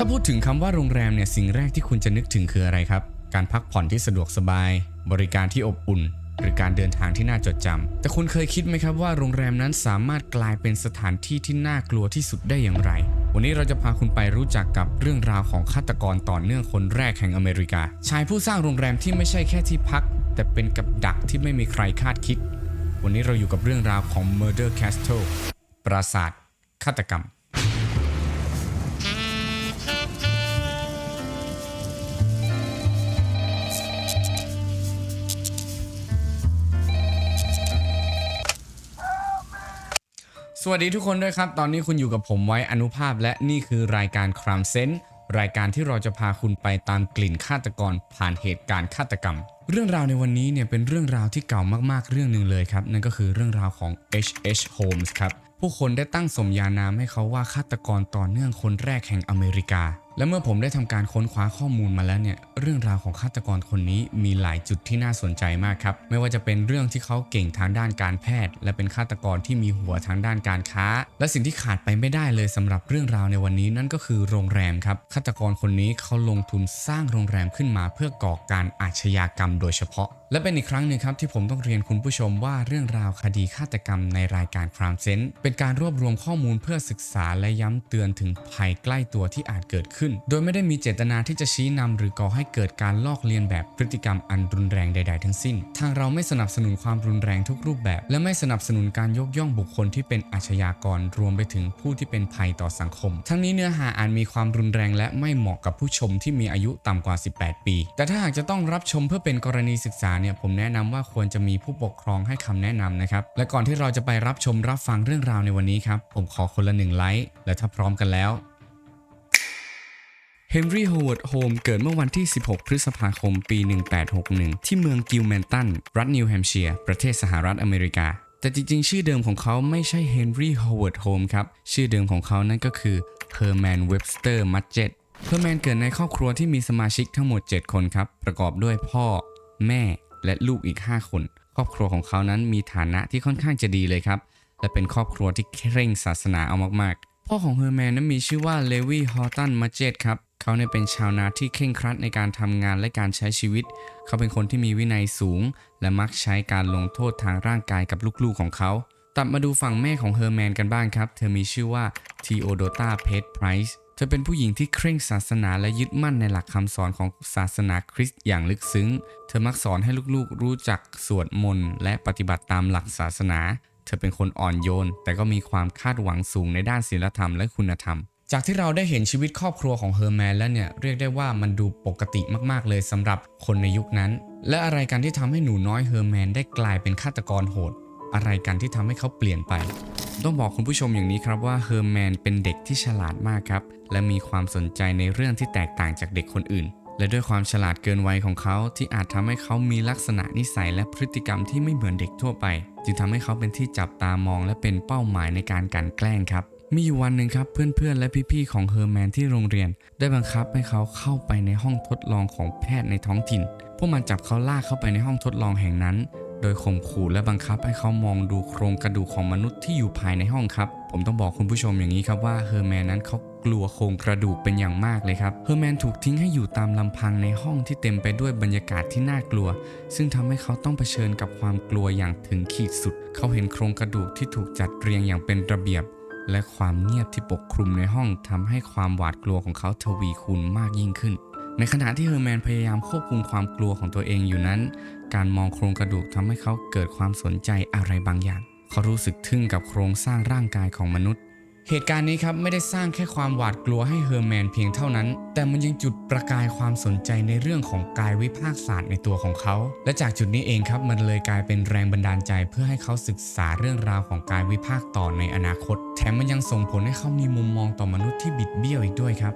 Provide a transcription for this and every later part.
ถ้าพูดถึงคำว่าโรงแรมเนี่ยสิ่งแรกที่คุณจะนึกถึงคืออะไรครับ การพักผ่อนที่สะดวกสบาย บริการที่อบอุ่น หรือการเดินทางที่น่าจดจำแต่คุณเคยคิดไหมครับว่าโรงแรมนั้นสามารถกลายเป็นสถานที่ที่น่ากลัวที่สุดได้อย่างไร วันนี้เราจะพาคุณไปรู้จักกับเรื่องราวของฆาตกรต่อเนื่องคนแรกแห่งอเมริกา ชายผู้สร้างโรงแรมที่ไม่ใช่แค่ที่พัก แต่เป็นกับดักที่ไม่มีใครคาดคิด วันนี้เราอยู่กับเรื่องราวของ Murder Castle ปราสาทฆาตกรรม สวัสดีทุกคนด้วยครับ ตอนนี้คุณอยู่กับผมไว้อนุภาพและนี่คือรายการครามเซนรายการที่เราจะพาคุณไปตามกลิ่นฆาตกรผ่านเหตุการณ์ฆาตกรรม เรื่องราวในวันนี้เนี่ยเป็นเรื่องราวที่เก่ามากๆเรื่องหนึ่งเลยครับ นั่นก็คือเรื่องราวของ H.H. Holmes ครับ ผู้คนได้ตั้งสมญานามให้เขาว่าฆาตกรต่อเนื่องคนแรกแห่งอเมริกา และเมื่อผมได้ทำการค้นคว้าข้อมูลมาแล้วเนี่ย เรื่องราวของฆาตกรคนนี้มีหลายจุดที่น่าสนใจมากครับ ไม่ว่าจะเป็นเรื่องที่เขาเก่งทางด้านการแพทย์ และเป็นฆาตกรที่มีหัวทางด้านการค้า และสิ่งที่ขาดไปไม่ได้เลยสำหรับเรื่องราวในวันนี้นั่นก็คือโรงแรมครับ ฆาตกรคนนี้เขาลงทุนสร้างโรงแรมขึ้นมาเพื่อก่อการอาชญากรรม โดยเฉพาะ และเป็นอีกครั้งหนึ่งครับที่ผมต้องเรียนคุณผู้ชมว่าเรื่องราวคดีฆาตกรรมในรายการครามเซนเป็นการรวบรวมข้อมูลเพื่อศึกษาและย้ำเตือนถึงภัยใกล้ตัวที่อาจเกิดขึ้น โดยไม่ได้มีเจตนาที่จะชี้นำหรือก่อให้เกิดการลอกเลียนแบบพฤติกรรมอันรุนแรงใด ๆ ทั้งสิ้น ทางเราไม่สนับสนุนความรุนแรงทุกรูปแบบ และไม่สนับสนุนการยกย่องบุคคลที่เป็นอาชญากรรวมไปถึงผู้ที่เป็นภัยต่อสังคม ทั้งนี้เนื้อหาอาจมีความรุนแรง และไม่เหมาะกับผู้ชมที่มีอายุต่ำกว่า 18 ปี แต่ถ้าหากจะต้องรับชมเพื่อเป็นกรณีศึกษาเนี่ยผมแนะนำว่าควรจะมีผู้ปกครองให้คำแนะนำนะครับ และก่อนที่เราจะไปรับชมรับฟังเรื่องราวในวันนี้ครับ ผมขอคนละหนึ่งไลค์และถ้าพร้อมกันแล้วเฮนรี่โฮเวิร์ดโฮมเกิดเมื่อวันที่ 16 พฤษภาคม ปี 1861 ที่เมืองกิลแมนตัน รัฐนิวแฮมป์เชียร์ ประเทศสหรัฐอเมริกา แต่จริงๆ ชื่อเดิมของเขาไม่ใช่เฮนรี่โฮเวิร์ดโฮมครับ ชื่อเดิมของเขานั่นก็คือเฮอร์แมนเว็บสเตอร์มัจเจตเฮอร์แมนเกิดในครอบครัวที่มีสมาชิกทั้งหมด 7 คนครับ ประกอบด้วยพ่อ แม่ และลูกอีก 5 คน ครอบครัวของเขานั้นมีฐานะที่ค่อนข้างจะดีเลยครับ และเป็นครอบครัวที่เคร่งศาสนาเอามากๆ พ่อของเฮอร์แมนนั้นมีชื่อว่าเลวีฮอตตันมัจเจตครับ เขาเนี่ยเป็นชาวนาที่เคร่งครัดในการทำงานและการใช้ชีวิต เขาเป็นคนที่มีวินัยสูง และมักใช้การลงโทษทางร่างกายกับลูกๆของเขา ตัดมาดูฝั่งแม่ของเฮอร์แมนกันบ้างครับ เธอมีชื่อว่าทีโอโดตาเพทไพรส์ เธอเป็นผู้หญิงที่เคร่งศาสนาและยึดมั่นในหลักคำสอนของศาสนาคริสต์อย่างลึกซึ้ง เธอมักสอนให้ลูกๆ รู้จักสวดมนต์และปฏิบัติตามหลักศาสนา เธอเป็นคนอ่อนโยน แต่ก็มีความคาดหวังสูงในด้านศีลธรรมและคุณธรรม จากที่เราได้เห็นชีวิตครอบครัวของเฮอร์แมนแล้วเนี่ยเรียกได้ว่ามันดูปกติมากๆ เลยสำหรับคนในยุคนั้น และอะไรกันที่ทำให้หนูน้อยเฮอร์แมนได้กลายเป็นฆาตกรโหด อะไรกันที่ทำให้เขาเปลี่ยนไป ต้องบอกคุณผู้ชมอย่างนี้ครับว่าเฮอร์แมนเป็นเด็กที่ฉลาดมากครับ และมีความสนใจในเรื่องที่แตกต่างจากเด็กคนอื่น และด้วยความฉลาดเกินวัยของเขาที่อาจทำให้เขามีลักษณะนิสัยและพฤติกรรมที่ไม่เหมือนเด็กทั่วไป จึงทำให้เขาเป็นที่จับตามองและเป็นเป้าหมายในการกันแกล้งครับมีอยู่วันหนึ่งครับเพื่อนๆ และพี่ๆ ของเฮอร์แมนที่โรงเรียน ได้บังคับให้เขาเข้าไปในห้องทดลองของแพทย์ในท้องถิ่น พวกมันจับเขาลากเข้าไปในห้องทดลองแห่งนั้น โดยข่มขู่และบังคับให้เขามองดูโครงกระดูกของมนุษย์ที่อยู่ภายในห้องครับ ผมต้องบอกคุณผู้ชมอย่างนี้ครับว่าเฮอร์แมนนั้นเขากลัวโครงกระดูกเป็นอย่างมากเลยครับ เฮอร์แมนถูกทิ้งให้อยู่ตามลำพังในห้องที่เต็มไปด้วยบรรยากาศที่น่ากลัว ซึ่งทำให้เขาต้องเผชิญกับความกลัวอย่างถึงขีดสุด เขาเห็นโครงกระดูกที่ถูกจัดเรียงอย่างเป็นระเบียบ และความเงียบที่ปกคลุมในห้องทำให้ความหวาดกลัวของเขาทวีคูณมากยิ่งขึ้น ในขณะที่เฮอร์แมนพยายามควบคุมความกลัวของตัวเองอยู่นั้น การมองโครงกระดูกทำให้เขาเกิดความสนใจอะไรบางอย่าง เขารู้สึกทึ่งกับโครงสร้างร่างกายของมนุษย์ เหตุการณ์นี้ครับไม่ได้สร้างแค่ความหวาดกลัวให้เฮอร์แมนเพียงเท่านั้น แต่มันยังจุดประกายความสนใจในเรื่องของกายวิภาคศาสตร์ในตัวของเขา และจากจุดนี้เองครับมันเลยกลายเป็นแรงบันดาลใจเพื่อให้เขาศึกษาเรื่องราวของกายวิภาคต่อในอนาคต แถมมันยังส่งผลให้เขามีมุมมองต่อมนุษย์ที่บิดเบี้ยวอีกด้วยครับ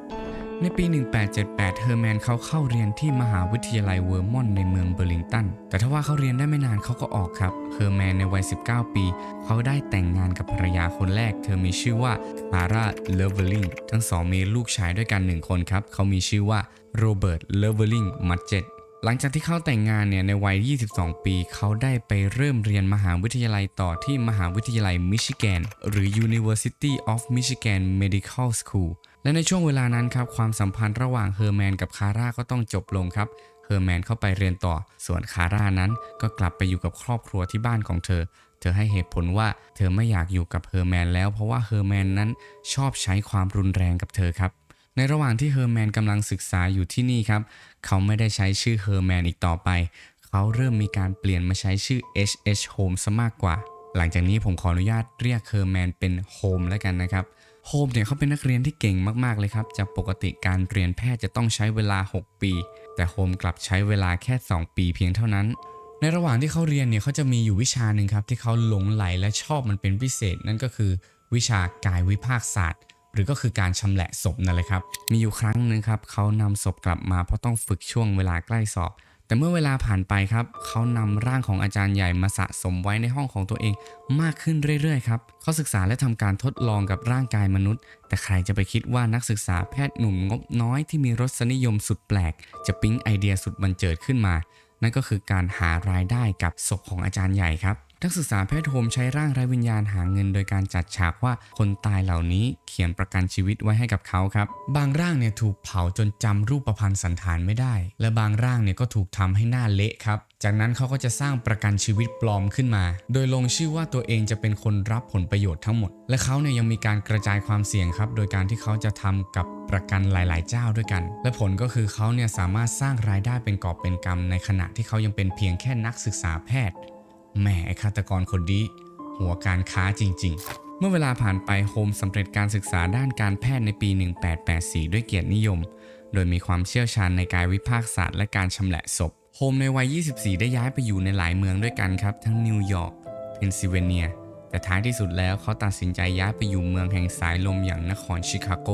ในปี 1878 เฮอร์แมนเขาเข้าเรียนที่มหาวิทยาลัยเวอร์มอนต์ในเมืองเบอร์ลิงตัน แต่ถ้าว่าเขาเรียนได้ไม่นานเขาก็ออกครับ เฮอร์แมนในวัย 19 ปี เขาได้แต่งงานกับภรรยาคนแรก เธอมีชื่อว่าคาร่า เลเวอร์ลิง ทั้งสองมีลูกชายด้วยกันหนึ่งคนครับ เขามีชื่อว่าโรเบิร์ต เลเวอร์ลิง มัจเจต หลังจากที่เขาแต่งงานเนี่ยในวัย 22 ปี เขาได้ไปเริ่มเรียนมหาวิทยาลัยต่อที่มหาวิทยาลัยมิชิแกน หรือ University of Michigan Medical School และในช่วงเวลานั้นครับ ความสัมพันธ์ระหว่างเฮอร์แมนกับคาร่าก็ต้องจบลงครับ เฮอร์แมนเข้าไปเรียนต่อ ส่วนคาร่านั้นก็กลับไปอยู่กับครอบครัวที่บ้านของเธอ เธอให้เหตุผลว่าเธอไม่อยากอยู่กับเฮอร์แมนแล้วเพราะว่าเฮอร์แมนนั้นชอบใช้ความรุนแรงกับเธอครับ ในระหว่างที่เฮอร์แมนกำลังศึกษาอยู่ที่นี่ครับ เขาไม่ได้ใช้ชื่อเฮอร์แมนอีกต่อไป เขาเริ่มมีการเปลี่ยนมาใช้ชื่อ H.H. Holmes ซะมากกว่า หลังจากนี้ผมขออนุญาตเรียกเฮอร์แมนเป็นโฮมแล้วกันนะครับโฮมเนี่ยเขาเป็นนักเรียนที่เก่งมาก ๆ เลยครับ จากปกติการเรียนแพทย์จะต้องใช้เวลา 6 ปี แต่โฮมกลับใช้เวลาแค่ 2 ปีเพียงเท่านั้น ในระหว่างที่เขาเรียนเนี่ยเขาจะมีอยู่วิชาหนึ่งครับที่เขาหลงไหลและชอบมันเป็นพิเศษ นั่นก็คือวิชากายวิภาคศาสตร์ หรือก็คือการชำแหละศพนั่นแหละครับ มีอยู่ครั้งหนึ่งครับเขานำศพกลับมาเพราะต้องฝึกช่วงเวลาใกล้สอบ แต่เมื่อเวลาผ่านไปครับเขานำร่างของอาจารย์ใหญ่มาสะสมไว้ในห้องของตัวเองมากขึ้นเรื่อยๆครับเขาศึกษาและทำการทดลองกับร่างกายมนุษย์ แต่ใครจะไปคิดว่านักศึกษาแพทย์หนุ่มงบน้อยที่มีรสนิยมสุดแปลก จะปิ๊งไอเดียสุดบันเจิดขึ้นมา นั่นก็คือการหารายได้กับศพของอาจารย์ใหญ่ครับ นักศึกษาแพทย์โฮมใช้ร่างไร้วิญญาณหาเงินโดยการจัดฉากว่าคนตายเหล่านี้เขียนประกันชีวิตไว้ให้กับเขาครับ บางร่างเนี่ยถูกเผาจนจำรูปประพันธ์สันฐานไม่ได้ และบางร่างเนี่ยก็ถูกทำให้หน้าเละครับ จากนั้นเขาก็จะสร้างประกันชีวิตปลอมขึ้นมา โดยลงชื่อว่าตัวเองจะเป็นคนรับผลประโยชน์ทั้งหมด และเขาเนี่ยยังมีการกระจายความเสี่ยงครับ โดยการที่เขาจะทำกับประกันหลาย ๆ เจ้าด้วยกัน และผลก็คือเขาเนี่ยสามารถสร้างรายได้เป็นกอบเป็นกำในขณะที่เขายังเป็นเพียงแค่นักศึกษาแพทย์ แหมไอ้ฆาตกรคนนี้หัวการค้าจริง ๆ เมื่อเวลาผ่านไปโฮมสำเร็จการศึกษาด้านการแพทย์ในปี 1884 ด้วยเกียรตินิยม โดยมีความเชี่ยวชาญในการวิภาคศาสตร์และการชำแหละศพ โฮมในวัย 24 ได้ย้ายไปอยู่ในหลายเมืองด้วยกันครับ ทั้งนิวยอร์ก เพนซิลเวเนีย แต่ท้ายที่สุดแล้วเขาตัดสินใจย้ายไปอยู่เมืองแห่งสายลมอย่างนครชิคาโก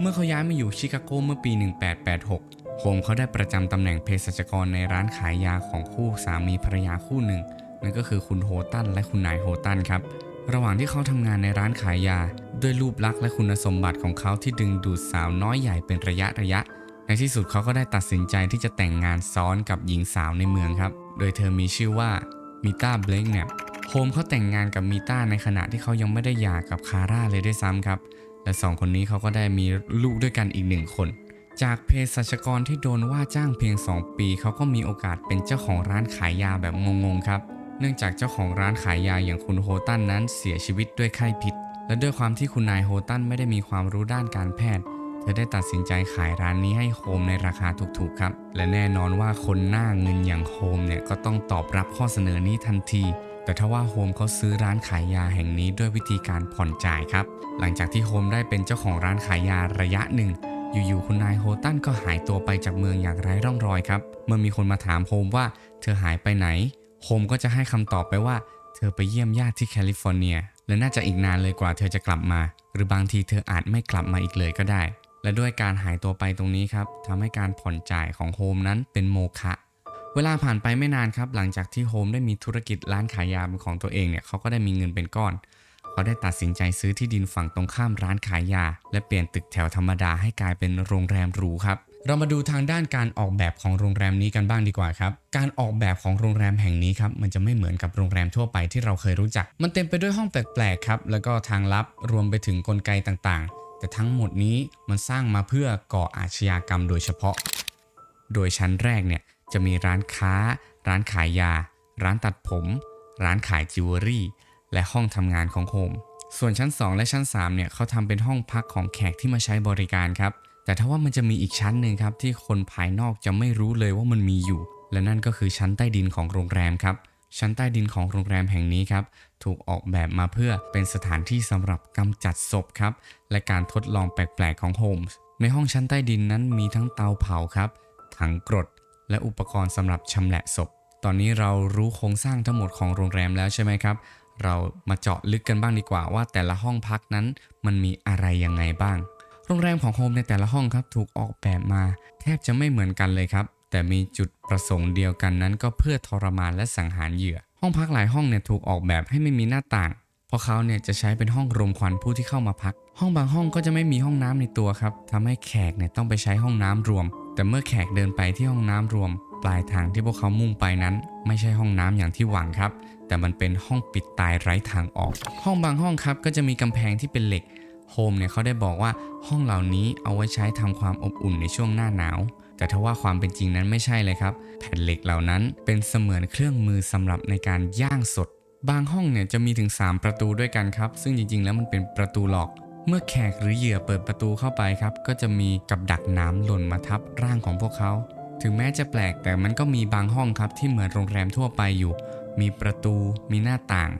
เมื่อเขาย้ายมาอยู่ชิคาโกเมื่อปี 1886 โฮมเขาได้ประจำตำแหน่งเภสัชกรในร้านขายยาของคู่สามีภรรยาคู่หนึ่ง นั่นก็คือคุณโฮตันและคุณนายโฮตันครับ ระหว่างที่เขาทำงานในร้านขายยา ด้วยรูปลักษณ์และคุณสมบัติของเขาที่ดึงดูดสาวน้อยใหญ่เป็นระยะระยะ ในที่สุดเขาก็ได้ตัดสินใจที่จะแต่งงานซ้อนกับหญิงสาวในเมืองครับ โดยเธอมีชื่อว่ามิต้าเบลกแนปโฮมเขาแต่งงานกับมิต้าในขณะที่เขายังไม่ได้หย่ากับคาร่าเลยด้วยซ้ำครับ และสองคนนี้เขาก็ได้มีลูกด้วยกันอีกหนึ่งคนจากเภสัชกรที่โดนว่าจ้างเพียง 2 ปี เขาก็มีโอกาสเป็นเจ้าของร้านขายยาแบบงงๆครับ เนื่องจากเจ้าของร้านขายยาอย่างคุณโฮตันนั้นเสียชีวิตด้วยไข้พิษ และด้วยความที่คุณนายโฮตันไม่ได้มีความรู้ด้านการแพทย์ เธอได้ตัดสินใจขายร้านนี้ให้โฮมในราคาถูกๆครับ และแน่นอนว่าคนหน้าเงินอย่างโฮมเนี่ยก็ต้องตอบรับข้อเสนอนี้ทันที แต่ทว่าโฮมเขาซื้อร้านขายยาแห่งนี้ด้วยวิธีการผ่อนจ่ายครับ หลังจากที่โฮมได้เป็นเจ้าของร้านขายยาระยะหนึ่งอยู่ๆ คุณนายโฮตันก็หายตัวไปจากเมืองอย่างไร้ร่องรอยครับ เมื่อมีคนมาถามโฮมว่าเธอหายไปไหน โฮมก็จะให้คำตอบไปว่า เธอไปเยี่ยมญาติที่แคลิฟอร์เนีย และน่าจะอีกนานเลยกว่าเธอจะกลับมา หรือบางทีเธออาจไม่กลับมาอีกเลยก็ได้ และด้วยการหายตัวไปตรงนี้ครับทำให้การผ่อนจ่ายของโฮมนั้นเป็นโมฆะเวลาผ่านไปไม่นานครับ หลังจากที่โฮมได้มีธุรกิจร้านขายยาเป็นของตัวเองเนี่ยเขาก็ได้มีเงินเป็นก้อนเขาได้ตัดสินใจซื้อที่ดินฝั่งตรงข้ามร้านขายยา และเปลี่ยนตึกแถวธรรมดาให้กลายเป็นโรงแรมหรูครับ เรามาดูทางด้านการออกแบบของโรงแรมนี้กันบ้างดีกว่าครับ การออกแบบของโรงแรมแห่งนี้ครับมันจะไม่เหมือนกับโรงแรมทั่วไปที่เราเคยรู้จัก มันเต็มไปด้วยห้องแปลกๆครับแล้วก็ทางลับรวมไปถึงกลไกต่างๆ แต่ทั้งหมดนี้มันสร้างมาเพื่อก่ออาชญากรรมโดยเฉพาะ โดยชั้นแรกเนี่ยจะมีร้านค้า ร้านขายยา ร้านตัดผม ร้านขายจิวเวลรี่ และห้องทำงานของโฮมส่วนชั้น 2 และชั้น3เนี่ยเขาทำเป็นห้องพักของแขกที่มาใช้บริการครับ แต่ถ้าว่ามันจะมีอีกชั้นหนึ่งครับที่คนภายนอกจะไม่รู้เลยว่ามันมีอยู่ และนั่นก็คือชั้นใต้ดินของโรงแรมครับ ชั้นใต้ดินของโรงแรมแห่งนี้ครับถูกออกแบบมาเพื่อเป็นสถานที่สำหรับกำจัดศพครับและการทดลองแปลกๆของโฮมส์ในห้องชั้นใต้ดินนั้นมีทั้งเตาเผาครับถังกรด และอุปกรณ์สำหรับชำแหละศพ ตอนนี้เรารู้โครงสร้างทั้งหมดของโรงแรมแล้วใช่ไหมครับ เรามาเจาะลึกกันบ้างดีกว่าว่าแต่ละห้องพักนั้นมันมีอะไรยังไงบ้าง รงแรมของโฮมในแต่ละห้องครับถูกออกแบบมาแทบจะไม่เหมือนกันเลยครับ แต่มีจุดประสงค์เดียวกันนั้น ก็เพื่อทรมานและสังหารเหยื่อ ห้องพักหลายห้องเนี่ยถูกออกแบบให้ไม่มีหน้าต่าง เพราะเขาเนี่ยจะใช้เป็นห้องรมควันผู้ที่เข้ามาพัก ห้องบางห้องก็จะไม่มีห้องน้ำในตัวครับทำให้แขกเนี่ยต้องไปใช้ห้องน้ำรวม แต่เมื่อแขกเดินไปที่ห้องน้ำรวม ปลายทางที่พวกเขามุ่งไปนั้น ไม่ใช่ห้องน้ำอย่างที่หวังครับ แต่มันเป็นห้องปิดตายไร้ทางออก ห้องบางห้องครับก็จะมีกำแพงที่เป็นเหล็ก โฮมเนี่ยเขาได้บอกว่าห้องเหล่านี้เอาไว้ใช้ทำความอบอุ่นในช่วงหน้าหนาว แต่ทว่าความเป็นจริงนั้นไม่ใช่เลยครับ แผ่นเหล็กเหล่านั้นเป็นเสมือนเครื่องมือสำหรับในการย่างสด บางห้องเนี่ยจะมีถึง 3 ประตูด้วยกันครับ ซึ่งจริงๆ แล้วมันเป็นประตูหลอก เมื่อแขกหรือเหยื่อเปิดประตูเข้าไปครับ ก็จะมีกับดักน้ำหล่นมาทับร่างของพวกเขา ถึงแม้จะแปลกแต่มันก็มีบางห้องครับที่เหมือนโรงแรมทั่วไปอยู่ มีประตู มีหน้าต่าง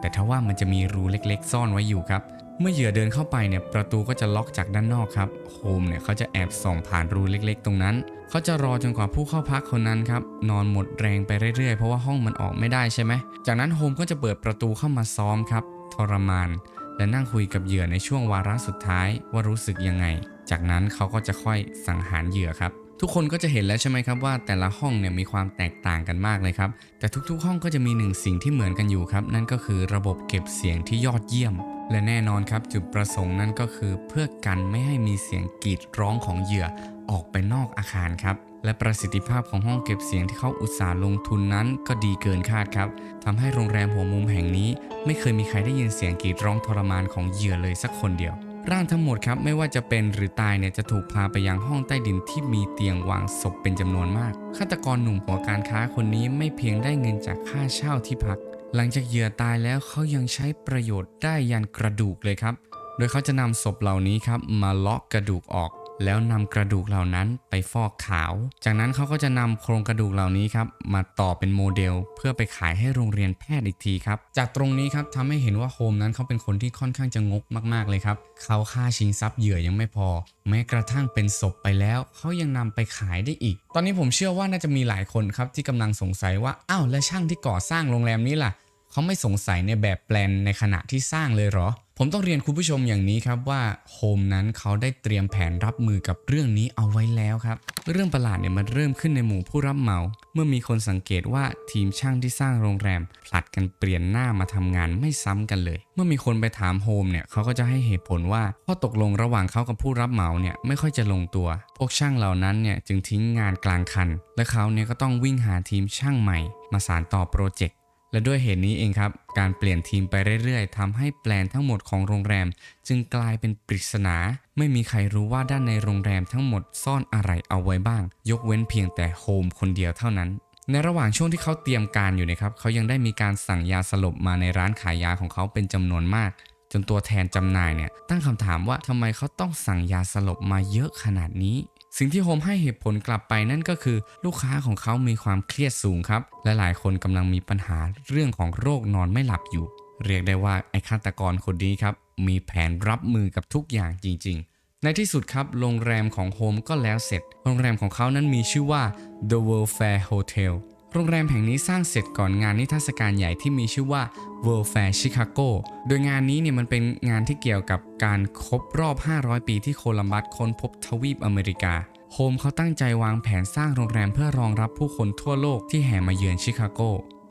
แต่ทว่ามันจะมีรูเล็กๆ ซ่อนไว้อยู่ครับ เมื่อเหยื่อเดินเข้าไปเนี่ยประตูก็จะล็อกจากด้านนอกครับโฮมเนี่ยเขาจะแอบส่องผ่านรูเล็ก ๆ ตรงนั้น เขาจะรอจนกว่าผู้เข้าพักคนนั้นครับนอนหมดแรงไปเรื่อยๆ เพราะว่าห้องมันออกไม่ได้ใช่ไหมจากนั้นโฮมก็จะเปิดประตูเข้ามาซ้อมครับทรมาน และนั่งคุยกับเหยื่อในช่วงวาระสุดท้ายว่ารู้สึกยังไง จากนั้นเขาก็จะค่อยสังหารเหยื่อครับทุกคนก็จะเห็นแล้วใช่ไหมครับว่าแต่ละห้องเนี่ยมีความแตกต่างกันมากเลยครับ แต่ทุกๆห้องก็จะมีหนึ่งสิ่งที่เหมือนกันอยู่ครับ นั่นก็คือระบบเก็บเสียงที่ยอดเยี่ยม และแน่นอนครับจุดประสงค์นั่นก็คือเพื่อกันไม่ให้มีเสียงกรีดร้องของเหยื่อออกไปนอกอาคารครับ และประสิทธิภาพของห้องเก็บเสียงที่เขาอุตส่าห์ลงทุนนั้นก็ดีเกินคาดครับทำให้โรงแรมหัวมุมแห่งนี้ ไม่เคยมีใครได้ยินเสียงกรีดร้องทรมานของเหยื่อเลยสักคนเดียวร่างทั้งหมดครับไม่ว่าจะเป็นหรือตายเนี่ยจะถูกพาไปยังห้องใต้ดินที่มีเตียงวางศพเป็นจำนวนมากฆาตกรหนุ่มหัวการค้าคนนี้ไม่เพียงได้เงินจากค่าเช่าที่พัก หลังจากเหยื่อตายแล้วเขายังใช้ประโยชน์ได้ยันกระดูกเลยครับ โดยเขาจะนำศพเหล่านี้ครับมาเลาะกระดูกออก แล้วนำกระดูกเหล่านั้นไปฟอกขาว จากนั้นเขาก็จะนำโครงกระดูกเหล่านี้ครับมาต่อเป็นโมเดล เพื่อไปขายให้โรงเรียนแพทย์อีกทีครับ จากตรงนี้ครับทำให้เห็นว่าโฮมนั้นเขาเป็นคนที่ค่อนข้างจะงกมากๆเลยครับเขาฆ่าชิงทรัพย์เหยื่อยังไม่พอ แม้กระทั่งเป็นศพไปแล้วเขายังนำไปขายได้อีก ตอนนี้ผมเชื่อว่าน่าจะมีหลายคนครับที่กำลังสงสัยว่าอ้าวและช่างที่ก่อสร้างโรงแรมนี้ล่ะ เขาไม่สงสัยในแบบแปลนในขณะที่สร้างเลยเหรอ ผมต้องเรียนคุณผู้ชมอย่างนี้ครับว่าโฮมนั้นเขาได้เตรียมแผนรับมือกับเรื่องนี้เอาไว้แล้วครับ เรื่องประหลาดเนี่ยมันเริ่มขึ้นในหมู่ผู้รับเหมา เมื่อมีคนสังเกตว่าทีมช่างที่สร้างโรงแรม ผลัดกันเปลี่ยนหน้ามาทำงานไม่ซ้ำกันเลย เมื่อมีคนไปถามโฮมเนี่ยเขาก็จะให้เหตุผลว่าข้อตกลงระหว่างเขากับผู้รับเหมาเนี่ยไม่ค่อยจะลงตัว พวกช่างเหล่านั้นเนี่ยจึงทิ้งงานกลางคัน และเขาเนี่ยก็ต้องวิ่งหาทีมช่างใหม่ มาสานต่อโปรเจกต์ และด้วยเหตุนี้เองครับ การเปลี่ยนทีมไปเรื่อยๆทำให้แปลนทั้งหมดของโรงแรม จึงกลายเป็นปริศนา ไม่มีใครรู้ว่าด้านในโรงแรมทั้งหมดซ่อนอะไรเอาไว้บ้าง ยกเว้นเพียงแต่โฮมคนเดียวเท่านั้น ในระหว่างช่วงที่เขาเตรียมการอยู่นะครับเขายังได้มีการสั่งยาสลบมาในร้านขายยาของเขาเป็นจำนวนมาก จนตัวแทนจำหน่ายเนี่ยตั้งคำถามว่าทำไมเขาต้องสั่งยาสลบมาเยอะขนาดนี้ สิ่งที่โฮมให้เหตุผลกลับไปนั่นก็คือ ลูกค้าของเขามีความเครียดสูงครับ และหลายคนกำลังมีปัญหาเรื่องของโรคนอนไม่หลับอยู่ เรียกได้ว่าไอ้ฆาตกรคนนี้ครับมีแผนรับมือกับทุกอย่างจริง ๆ ในที่สุดครับโรงแรมของโฮมก็แล้วเสร็จ โรงแรมของเขานั้นมีชื่อว่า The World Fair Hotel โรงแรมแห่งนี้สร้างเสร็จก่อนงานนิทรรศการใหญ่ที่มีชื่อว่า World Fair Chicago โดยงานนี้เนี่ยมันเป็นงานที่เกี่ยวกับการครบรอบ 500 ปีที่โคลัมบัสค้นพบทวีปอเมริกา โฮมเขาตั้งใจวางแผนสร้างโรงแรมเพื่อรองรับผู้คนทั่วโลกที่แห่มาเยือนชิคาโก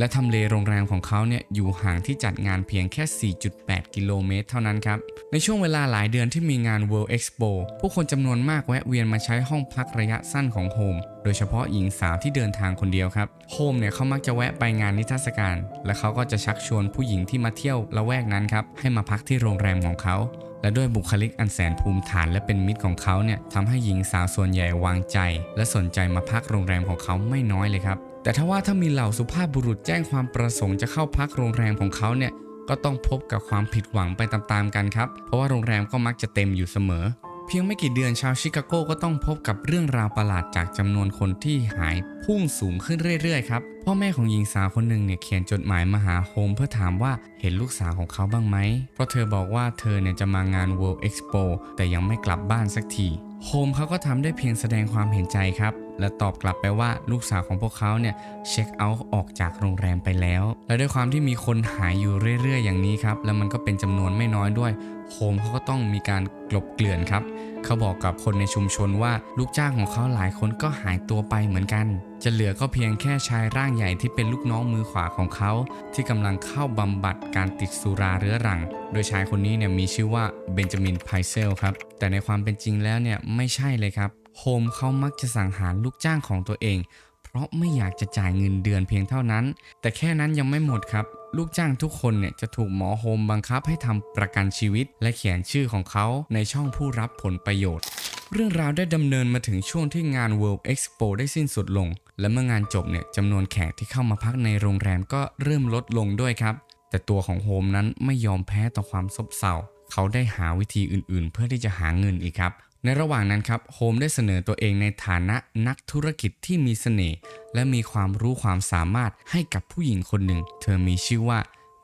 และทำเลโรงแรมของเขาเนี่ยอยู่ห่างที่จัดงานเพียงแค่ 4.8 กิโลเมตรเท่านั้นครับ ในช่วงเวลาหลายเดือนที่มีงาน World Expo ผู้คนจำนวนมากแวะเวียนมาใช้ห้องพักระยะสั้นของโฮมโดยเฉพาะหญิงสาวที่เดินทางคนเดียวครับ โฮมเนี่ยเขามักจะแวะไปงานนิทรรศการ และเขาก็จะชักชวนผู้หญิงที่มาเที่ยวละแวกนั้นครับให้มาพักที่โรงแรมของเขาและด้วยบุคลิกอันแสนภูมิฐานและเป็นมิตรของเขาเนี่ยทำให้หญิงสาวส่วนใหญ่วางใจ และสนใจมาพักโรงแรมของเขาไม่น้อยเลยครับ แต่ถ้าว่าถ้ามีเหล่าสุภาพบุรุษแจ้งความประสงค์จะเข้าพักโรงแรมของเขาเนี่ยก็ต้องพบกับความผิดหวังไปตามๆกันครับ เพราะว่าโรงแรมก็มักจะเต็มอยู่เสมอ เพียงไม่กี่เดือนชาวชิคาโกก็ต้องพบกับเรื่องราวประหลาดจากจำนวนคนที่หายพุ่งสูงขึ้นเรื่อยๆครับ พ่อแม่ของหญิงสาวคนหนึ่งเนี่ยเขียนจดหมายมาหาโฮมเพื่อถามว่าเห็นลูกสาวของเขาบ้างไหม เพราะเธอบอกว่าเธอเนี่ยจะมางาน World Expo แต่ยังไม่กลับบ้านสักที โฮมเขาก็ทำได้เพียงแสดงความเห็นใจครับ และตอบกลับไปว่าลูกสาวของพวกเขาเนี่ยเช็คเอาท์ออกจากโรงแรมไปแล้ว และด้วยความที่มีคนหายอยู่เรื่อย ๆ อย่างนี้ครับ แล้วมันก็เป็นจำนวนไม่น้อยด้วยโฮมเขาก็ต้องมีการกลบเกลื่อนครับ เขาบอกกับคนในชุมชนว่าลูกจ้างของเขาหลายคนก็หายตัวไปเหมือนกัน จะเหลือก็เพียงแค่ชายร่างใหญ่ที่เป็นลูกน้องมือขวาของเขา ที่กำลังเข้าบำบัดการติดสุราเรื้อรัง โดยชายคนนี้เนี่ยมีชื่อว่าเบนจามินไพเซลครับ แต่ในความเป็นจริงแล้วเนี่ยไม่ใช่เลยครับ โฮมเขามักจะสังหารลูกจ้างของตัวเอง เพราะไม่อยากจะจ่ายเงินเดือนเพียงเท่านั้น แต่แค่นั้นยังไม่หมดครับ ลูกจ้างทุกคนเนี่ยจะถูกหมอโฮมบังคับให้ทำประกันชีวิต และเขียนชื่อของเขาในช่องผู้รับผลประโยชน์เรื่องราวได้ดำเนินมาถึงช่วงที่งาน World Expo ได้สิ้นสุดลง และเมื่องานจบเนี่ยจำนวนแขกที่เข้ามาพักในโรงแรมก็เริ่มลดลงด้วยครับ แต่ตัวของโฮมนั้นไม่ยอมแพ้ต่อความซบเซา เขาได้หาวิธีอื่นๆ เพื่อที่จะหาเงินอีกครับ ในระหว่างนั้นครับโฮมได้เสนอตัวเองในฐานะนักธุรกิจที่มีเสน่ห์และมีความรู้ความสามารถให้กับผู้หญิงคนหนึ่ง เธอมีชื่อว่า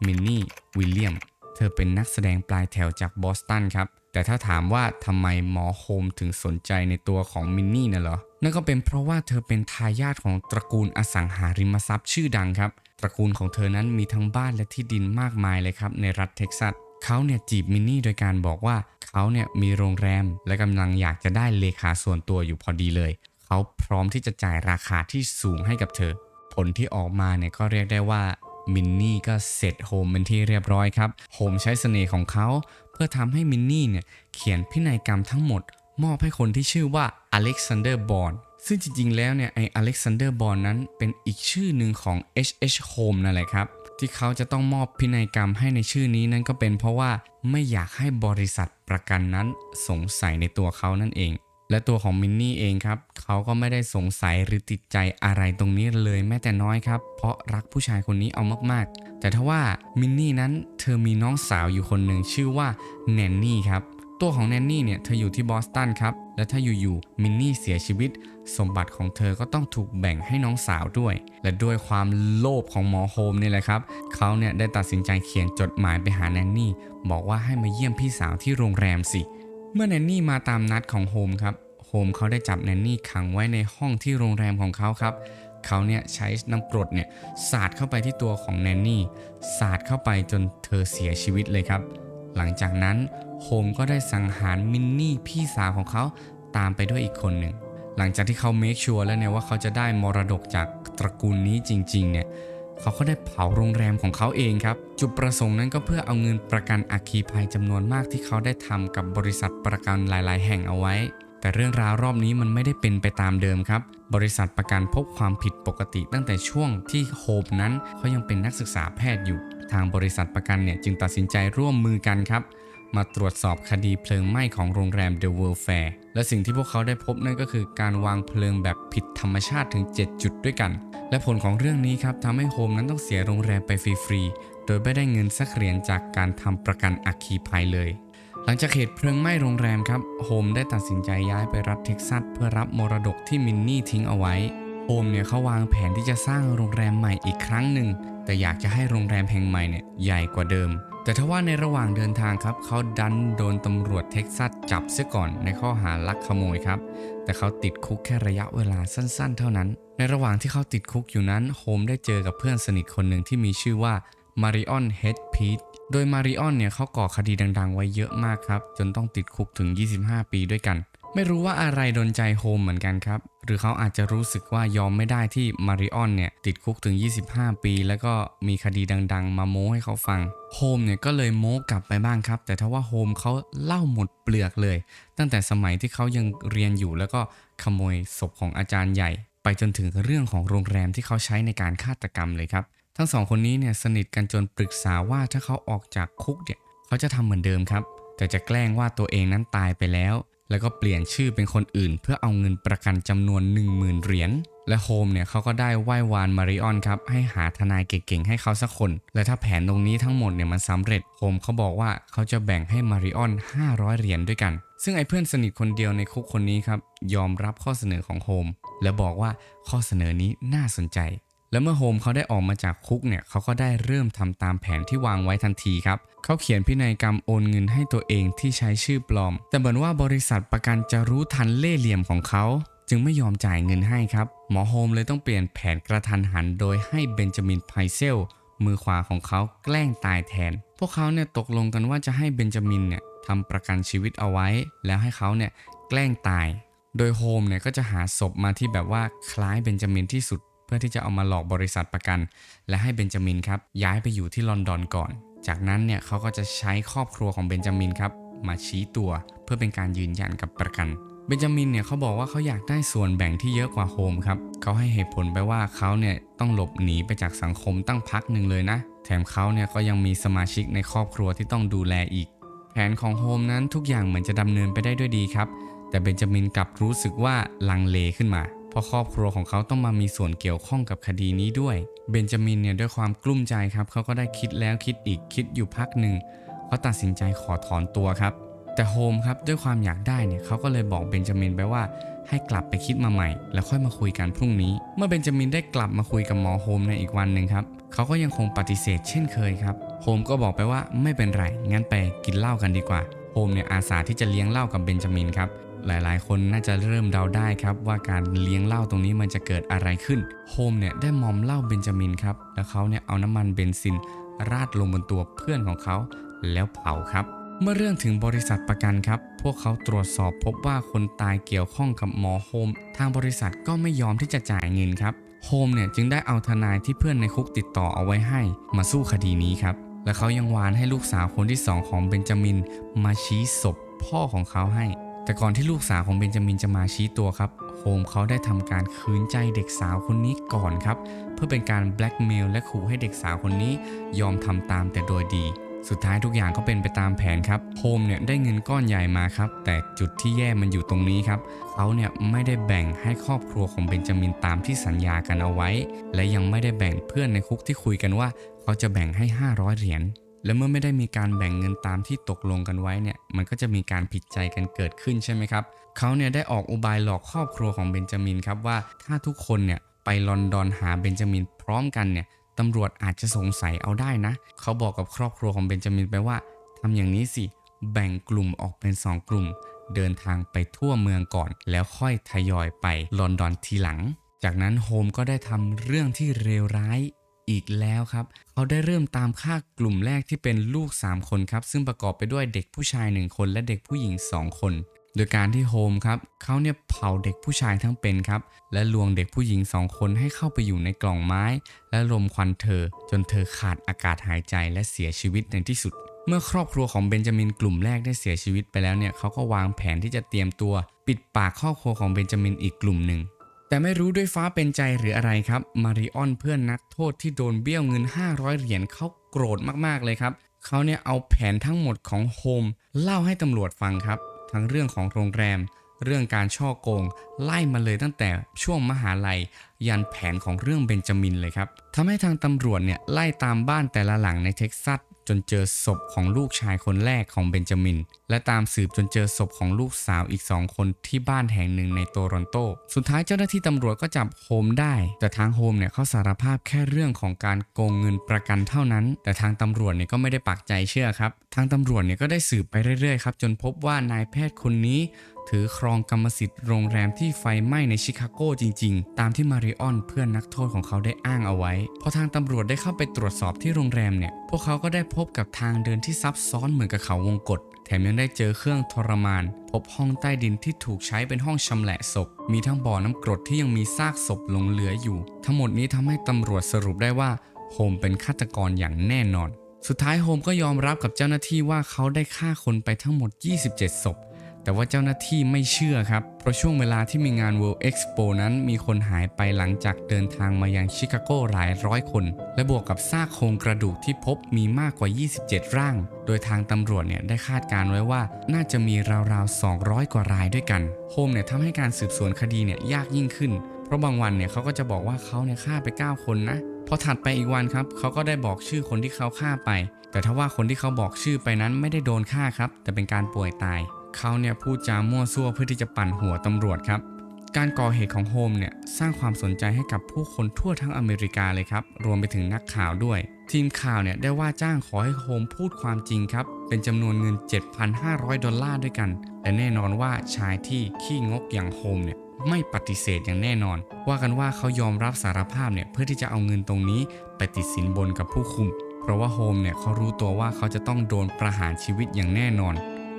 มินนี่วิลเลียม เธอเป็นนักแสดงปลายแถวจากบอสตันครับ แต่ถ้าถามว่าทำไมหมอโฮมถึงสนใจในตัวของมินนี่น่ะเหรอ นั่นก็เป็นเพราะว่าเธอเป็นทายาทของตระกูลอสังหาริมทรัพย์ชื่อดังครับ ตระกูลของเธอนั้นมีทั้งบ้านและที่ดินมากมายเลยครับในรัฐเท็กซัส เขาเนี่ยจีบมินนี่โดยการบอกว่า เขาเนี่ยมีโรงแรม และกำลังอยากจะได้เลขาส่วนตัวอยู่พอดีเลย เขาพร้อมที่จะจ่ายราคาที่สูงให้กับเธอ ผลที่ออกมาเนี่ยก็เรียกได้ว่ามินนี่ก็เสร็จโฮมเป็นที่เรียบร้อยครับโฮมใช้เสน่ห์ของเขาเพื่อทำให้มินนี่เนี่ยเขียนพินัยกรรมทั้งหมด มอบให้คนที่ชื่อว่าอเล็กซานเดอร์บอนซึ่งจริงๆแล้วเนี่ยไออเล็กซานเดอร์บอนนั้นเป็นอีกชื่อหนึ่งของ H.H. Home นั่นแหละครับ ที่เขาจะต้องมอบพินัยกรรมให้ในชื่อนี้นั่นก็เป็นเพราะว่าไม่อยากให้บริษัทประกันนั้นสงสัยในตัวเขานั่นเอง และตัวของมินนี่เองครับ เขาก็ไม่ได้สงสัยหรือติดใจอะไรตรงนี้เลยแม้แต่น้อยครับ เพราะรักผู้ชายคนนี้เอามากๆ แต่ทว่ามินนี่นั้นเธอมีน้องสาวอยู่คนหนึ่งชื่อว่าแนนนี่ครับ ตัวของแนนนี่เนี่ยเธออยู่ที่บอสตันครับ และถ้าอยู่ๆมินนี่เสียชีวิต สมบัติของเธอก็ต้องถูกแบ่งให้น้องสาวด้วย และด้วยความโลภของหมอโฮมนี่แหละครับ เขาเนี่ยได้ตัดสินใจเขียนจดหมายไปหาแนนนี่ บอกว่าให้มาเยี่ยมพี่สาวที่โรงแรมสิ เมื่อแนนนี่มาตามนัดของโฮมครับโฮมเขาได้จับแนนนี่ขังไว้ในห้องที่โรงแรมของเขาครับเขาเนี่ยใช้น้ำกรดเนี่ยสาดเข้าไปที่ตัวของแนนนี่สาดเข้าไปจนเธอเสียชีวิตเลยครับ หลังจากนั้นโฮมก็ได้สังหารมินนี่พี่สาวของเขาตามไปด้วยอีกคนหนึ่ง หลังจากที่เขาเมคชัวร์แล้วเนี่ยว่าเขาจะได้มรดกจากตระกูลนี้จริงๆเนี่ยเขาก็ได้เผาโรงแรมของเขาเองครับ จุดประสงค์นั้นก็เพื่อเอาเงินประกันอัคคีภัยจำนวนมากที่เขาได้ทำกับบริษัทประกันหลาย ๆ แห่งเอาไว้ แต่เรื่องราวรอบนี้มันไม่ได้เป็นไปตามเดิมครับ บริษัทประกันพบความผิดปกติตั้งแต่ช่วงที่โฮมนั้นเขายังเป็นนักศึกษาแพทย์อยู่ ทางบริษัทประกันเนี่ยจึงตัดสินใจร่วมมือกันครับ มาตรวจสอบคดีเพลิงไหม้ของโรงแรม The World Fair และสิ่งที่พวกเขาได้พบนั่นก็คือการวางเพลิงแบบผิดธรรมชาติถึง 7 จุดด้วยกัน และผลของเรื่องนี้ครับทำให้โฮมนั้นต้องเสียโรงแรมไปฟรีๆ โดยไม่ได้เงินสักเหรียญจากการทำประกันอัคคีภัยเลย หลังจากเหตุเพลิงไหม้โรงแรมครับโฮมได้ตัดสินใจย้ายไปรัฐเท็กซัสเพื่อรับมรดกที่มินนี่ทิ้งเอาไว้ โฮมเนี่ยเขาวางแผนที่จะสร้างโรงแรมใหม่อีกครั้งหนึ่ง แต่อยากจะให้โรงแรมแห่งใหม่เนี่ยใหญ่กว่าเดิม แต่ทว่าในระหว่างเดินทางครับเขาดันโดนตำรวจเท็กซัสจับเสียก่อนในข้อหาลักขโมยครับ แต่เขาติดคุกแค่ระยะเวลาสั้นๆ เท่านั้น ในระหว่างที่เขาติดคุกอยู่นั้นโฮมได้เจอกับเพื่อนสนิทคนหนึ่งที่มีชื่อว่ามาริออนเฮดพีทโดยมาริออนเนี่ยเขาก่อคดีดังๆ ไว้เยอะมากครับ จนต้องติดคุกถึง 25 ปีด้วยกัน ไม่รู้ว่าอะไรดนใจโฮมเหมือนกันครับ หรือเขาอาจจะรู้สึกว่ายอมไม่ได้ที่มาริออนเนี่ยติดคุกถึง 25 ปี แล้วก็มีคดีดังๆ มาโม้ให้เขาฟังโฮมเนี่ยก็เลยโม้กลับไปบ้างครับ แต่ถ้าว่าโฮมเขาเล่าหมดเปลือกเลย ตั้งแต่สมัยที่เขายังเรียนอยู่แล้วก็ขโมยศพของอาจารย์ใหญ่ ไปจนถึงเรื่องของโรงแรมที่เขาใช้ในการฆาตกรรมเลยครับ ทั้งสองคนนี้เนี่ยสนิทกันจนปรึกษาว่าถ้าเขาออกจากคุกเนี่ยเขาจะทำเหมือนเดิมครับ แต่จะแกล้งว่าตัวเองนั้นตายไปแล้ว แล้วก็เปลี่ยนชื่อเป็นคนอื่น เพื่อเอาเงินประกันจำนวน 10,000 เหรียญและโฮมเนี่ยเขาก็ได้ไหว้วานมาริออนครับให้หาทนายเก่งๆให้เขาสักคน และถ้าแผนตรงนี้ทั้งหมดเนี่ยมันสำเร็จโฮมเขาบอกว่าเขาจะแบ่งให้มาริออน 500 เหรียญด้วยกัน ซึ่งไอ้เพื่อนสนิทคนเดียวในคุกคนนี้ครับยอมรับข้อเสนอของโฮมและบอกว่าข้อเสนอนี้น่าสนใจ และเมื่อโฮมเขาได้ออกมาจากคุกเนี่ยเขาก็ได้เริ่มทำตามแผนที่วางไว้ทันทีครับเขาเขียนพินัยกรรมโอนเงินให้ตัวเองที่ใช้ชื่อปลอม แต่เหมือนว่าบริษัทประกันจะรู้ทันเล่ห์เหลี่ยมของเขา จึงไม่ยอมจ่ายเงินให้ครับ หมอโฮมเลยต้องเปลี่ยนแผนกระทันหัน โดยให้เบนจามินไพเซลมือขวาของเขาแกล้งตายแทน พวกเขาเนี่ยตกลงกันว่าจะให้เบนจามินเนี่ยทำประกันชีวิตเอาไว้ แล้วให้เขาเนี่ยแกล้งตาย โดยโฮมเนี่ยก็จะหาศพมาที่แบบว่าคล้ายเบนจามินที่สุด เพื่อที่จะเอามาหลอกบริษัทประกัน และให้เบนจามินครับย้ายไปอยู่ที่ลอนดอนก่อน จากนั้นเนี่ยเขาก็จะใช้ครอบครัวของเบนจามินครับมาชี้ตัวเพื่อเป็นการยืนยันกับประกันเบนจามินเนี่ยเขาบอกว่าเขาอยากได้ส่วนแบ่งที่เยอะกว่าโฮมครับเขาให้เหตุผลไปว่าเขาเนี่ยต้องหลบหนีไปจากสังคมตั้งพักหนึ่งเลยนะ แถมเขาเนี่ยก็ยังมีสมาชิกในครอบครัวที่ต้องดูแลอีก แผนของโฮมนั้นทุกอย่างเหมือนจะดำเนินไปได้ด้วยดีครับ แต่เบนจามินกลับรู้สึกว่าลังเลขึ้นมา ราะครอบครัวของเขาต้องมามีส่วนเกี่ยวข้องกับคดีนี้ด้วย เบนจามินเนี่ยด้วยความกลุ้มใจครับเขาก็ได้คิดแล้วคิดอีกคิดอยู่พักหนึ่งเขาตัดสินใจขอถอนตัวครับ แต่โฮมครับด้วยความอยากได้เนี่ยเขาก็เลยบอกเบนจามินไปว่าให้กลับไปคิดมาใหม่ แล้วค่อยมาคุยกันพรุ่งนี้ เมื่อเบนจามินได้กลับมาคุยกับหมอโฮมในอีกวันหนึ่งครับเขาก็ยังคงปฏิเสธเช่นเคยครับโฮมก็บอกไปว่าไม่เป็นไรงั้นไปกินเหล้ากันดีกว่าโฮมเนี่ยอาสาที่จะเลี้ยงเหล้ากับเบนจามินครับ หลายๆ คนน่าจะเริ่มเดาได้ครับว่าการเลี้ยงเหล้าตรงนี้มันจะเกิดอะไรขึ้น โฮมเนี่ยได้มอมเหล้าเบนจามินครับ แล้วเขาเนี่ยเอาน้ำมันเบนซิน ราดลงบนตัวเพื่อนของเขา แล้วเผาครับ เมื่อเรื่องถึงบริษัทประกันครับ พวกเขาตรวจสอบพบว่าคนตายเกี่ยวข้องกับหมอโฮม ทางบริษัทก็ไม่ยอมที่จะจ่ายเงินครับ โฮมเนี่ยจึงได้เอาทนายที่เพื่อนในคุกติดต่อเอาไว้ให้ มาสู้คดีนี้ครับ และเขายังวานให้ลูกสาวคนที่สองของเบนจามิน มาชี้ศพพ่อของเขาให้ แต่ก่อนที่ลูกสาวของเบนจามินจะมาชี้ตัวครับ โฮมเขาได้ทำการคืนใจเด็กสาวคนนี้ก่อนครับ เพื่อเป็นการแบล็กเมลและขู่ให้เด็กสาวคนนี้ยอมทำตามแต่โดยดี สุดท้ายทุกอย่างก็เป็นไปตามแผนครับ โฮมเนี่ยได้เงินก้อนใหญ่มาครับ แต่จุดที่แย่มันอยู่ตรงนี้ครับ เขาเนี่ยไม่ได้แบ่งให้ครอบครัวของเบนจามินตามที่สัญญากันเอาไว้ และยังไม่ได้แบ่งเพื่อนในคุกที่คุยกันว่า เขาจะแบ่งให้ 500 เหรียญ และเมื่อไม่ได้มีการแบ่งเงินตามที่ตกลงกันไว้เนี่ยมันก็จะมีการผิดใจกันเกิดขึ้นใช่ไหมครับเขาเนี่ยได้ออกอุบายหลอกครอบครัวของเบนจามินครับว่าถ้าทุกคนเนี่ยไปลอนดอนหาเบนจามินพร้อมกันเนี่ยตำรวจอาจจะสงสัยเอาได้นะ เขาบอกกับครอบครัวของเบนจามินไปว่าทำอย่างนี้สิ แบ่งกลุ่มออกเป็น 2 กลุ่ม เดินทางไปทั่วเมืองก่อน แล้วค่อยทยอยไปลอนดอนทีหลัง จากนั้นโฮมก็ได้ทำเรื่องที่เลวร้าย อีกแล้วครับ เขาได้เริ่มตามฆ่ากลุ่มแรกที่เป็นลูก 3 คนครับ ซึ่งประกอบไปด้วยเด็กผู้ชาย 1 คนและเด็กผู้หญิง 2 คน โดยการที่โฮมครับเขาเนี่ยเผาเด็กผู้ชายทั้งเป็นครับ และลวงเด็กผู้หญิงสองคนให้เข้าไปอยู่ในกล่องไม้ และลมควันเธอ จนเธอขาดอากาศหายใจและเสียชีวิตในที่สุดเมื่อครอบครัวของเบนจามินกลุ่มแรกได้เสียชีวิตไปแล้วเนี่ยเขาก็วางแผนที่จะเตรียมตัว ปิดปากครอบครัวของเบนจามินอีกกลุ่มหนึ่ง แต่ไม่รู้ด้วยฟ้าเป็นใจหรืออะไรครับ มาริออนเพื่อนนักโทษที่โดนเบี้ยวเงิน 500 เหรียญเขาโกรธมากๆเลยครับ เขาเนี่ยเอาแผนทั้งหมดของโฮมเล่าให้ตำรวจฟังครับ ทั้งเรื่องของโรงแรม เรื่องการช่อโกง ไล่มาเลยตั้งแต่ช่วงมหาลัย ยันแผนของเรื่องเบนจามินเลยครับทำให้ทางตำรวจเนี่ยไล่ตามบ้านแต่ละหลังในเท็กซัส จนเจอศพของลูกชายคนแรกของเบนจามิน และตามสืบจนเจอศพของลูกสาวอีกสองคนที่บ้านแห่งหนึ่งในโตรอนโต สุดท้ายเจ้าหน้าที่ตำรวจก็จับโฮมได้ แต่ทางโฮมเนี่ยเขาสารภาพแค่เรื่องของการโกงเงินประกันเท่านั้น แต่ทางตำรวจเนี่ยก็ไม่ได้ปักใจเชื่อครับ ทางตำรวจเนี่ยก็ได้สืบไปเรื่อยๆครับจนพบว่านายแพทย์คนนี้ ถือครองกรรมสิทธิ์โรงแรมที่ไฟไหม้ในชิคาโกจริง ๆ ตามที่มาริออนเพื่อนนักโทษของเขาได้อ้างเอาไว้ พอทางตำรวจได้เข้าไปตรวจสอบที่โรงแรมเนี่ย พวกเขาก็ได้พบกับทางเดินที่ซับซ้อนเหมือนกับเขาวงกฏแถมยังได้เจอเครื่องทรมาน พบห้องใต้ดินที่ถูกใช้เป็นห้องชำแหละศพ มีทั้งบ่อน้ำกรดที่ยังมีซากศพหลงเหลืออยู่ ทั้งหมดนี้ทำให้ตำรวจสรุปได้ว่าโฮมเป็นฆาตกรอย่างแน่นอน สุดท้ายโฮมก็ยอมรับกับเจ้าหน้าที่ว่าเขาได้ฆ่าคนไปทั้งหมด 27 ศพ แต่ว่าเจ้าหน้าที่ไม่เชื่อครับ เพราะช่วงเวลาที่มีงาน World Expo นั้นมีคนหายไปหลังจากเดินทางมายังชิคาโกหลายร้อยคน และบวกกับซากโครงกระดูกที่พบมีมากกว่า 27 ร่าง โดยทางตำรวจเนี่ยได้คาดการณ์ไว้ว่าน่าจะมีราวๆ 200 กว่ารายด้วยกัน โฮมเนี่ยทำให้การสืบสวนคดีเนี่ยยากยิ่งขึ้น เพราะบางวันเนี่ยเขาก็จะบอกว่าเขาเนี่ยฆ่าไป 9 คนนะพอถัดไปอีกวันครับเขาก็ได้บอกชื่อคนที่เขาฆ่าไป แต่ถ้าว่าคนที่เขาบอกชื่อไปนั้นไม่ได้โดนฆ่าครับ แต่เป็นการป่วยตาย เขาเนี่ยพูดจามั่วซั่วเพื่อที่จะปั่นหัวตำรวจครับ การก่อเหตุของโฮมเนี่ยสร้างความสนใจให้กับผู้คนทั่วทั้งอเมริกาเลยครับ รวมไปถึงนักข่าวด้วย ทีมข่าวเนี่ยได้ว่าจ้างขอให้โฮมพูดความจริงครับ เป็นจำนวนเงิน 7,500 ดอลลาร์ด้วยกัน และแน่นอนว่าชายที่ขี้งกอย่างโฮมเนี่ยไม่ปฏิเสธอย่างแน่นอน ว่ากันว่าเขายอมรับสารภาพเนี่ยเพื่อที่จะเอาเงินตรงนี้ไปติดสินบนกับผู้คุม เพราะว่าโฮมเนี่ยเขารู้ตัวว่าเขาจะต้องโดนประหารชีวิตอย่างแน่นอน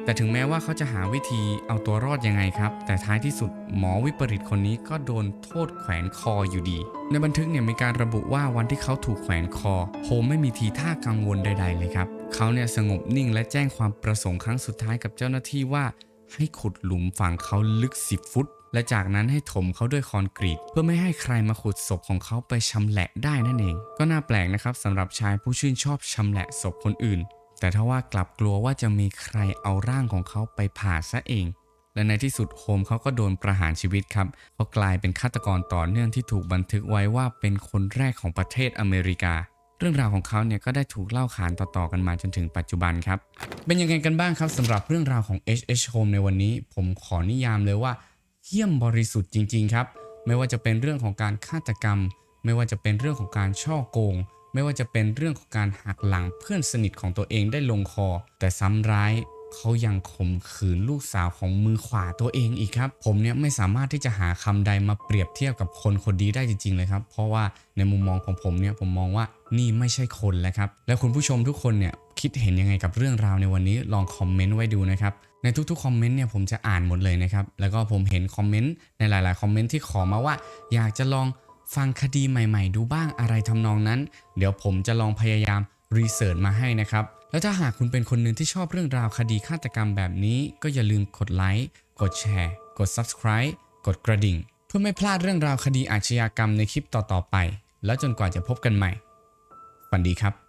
แต่ถึงแม้ว่าเขาจะหาวิธีเอาตัวรอดยังไงครับ แต่ท้ายที่สุดหมอวิปริตคนนี้ก็โดนโทษแขวนคออยู่ดี ในบันทึกเนี่ยมีการระบุว่าวันที่เขาถูกแขวนคอโฮมไม่มีทีท่ากังวลใด ๆ เลยครับ เขาเนี่ยสงบนิ่งและแจ้งความประสงค์ครั้งสุดท้ายกับเจ้าหน้าที่ว่า ให้ขุดหลุมฝังเขาลึก 10 ฟุต และจากนั้นให้ถมเขาด้วยคอนกรีต เพื่อไม่ให้ใครมาขุดศพของเขาไปชำแหละได้นั่นเอง ก็น่าแปลกนะครับสำหรับชายผู้ชื่นชอบชำแหละศพคนอื่น แต่ถ้าว่ากลับกลัวว่าจะมีใครเอาร่างของเขาไปผ่าซะเอง และในที่สุดโฮมเขาก็โดนประหารชีวิตครับเขากลายเป็นฆาตกรต่อเนื่องที่ถูกบันทึกไว้ว่าเป็นคนแรกของประเทศอเมริกา เรื่องราวของเขาเนี่ยก็ได้ถูกเล่าขานต่อๆกันมาจนถึงปัจจุบันครับ เป็นยังไงกันบ้างครับสำหรับเรื่องราวของ H.H. Home ในวันนี้ ผมขอนิยามเลยว่าเยี่ยมบริสุทธิ์จริง ๆ ครับ ไม่ว่าจะเป็นเรื่องของการฆาตกรรม ไม่ว่าจะเป็นเรื่องของการช่อโกง ไม่ว่าจะเป็นเรื่องของการหักหลังเพื่อนสนิทของตัวเองได้ลงคอ แต่ซ้ำร้ายเขายังข่มขืนลูกสาวของมือขวาตัวเองอีกครับ ผมเนี่ยไม่สามารถที่จะหาคำใดมาเปรียบเทียบกับคนคนดีได้จริง ๆ เลยครับ เพราะว่าในมุมมองของผมเนี่ยผมมองว่านี่ไม่ใช่คนแล้วครับ แล้วคุณผู้ชมทุกคนเนี่ยคิดเห็นยังไงกับเรื่องราวในวันนี้ลองคอมเมนต์ไว้ดูนะครับในทุกๆคอมเมนต์เนี่ยผมจะอ่านหมดเลยนะครับแล้วก็ผมเห็นคอมเมนต์ในหลาย ๆ คอมเมนต์ที่ขอมาว่า อยากจะลอง ฟังคดีใหม่ๆ ดูบ้างอะไรทำนองนั้น เดี๋ยวผมจะลองพยายามรีเสิร์ชมาให้นะครับ แล้วถ้าหากคุณเป็นคนหนึ่งที่ชอบเรื่องราวคดีฆาตกรรมแบบนี้ ก็อย่าลืมกดไลค์กดแชร์กด Subscribe กดกระดิ่ง เพื่อไม่พลาดเรื่องราวคดีอาชญากรรมในคลิปต่อๆไป แล้วจนกว่าจะพบกันใหม่ฝันดีครับ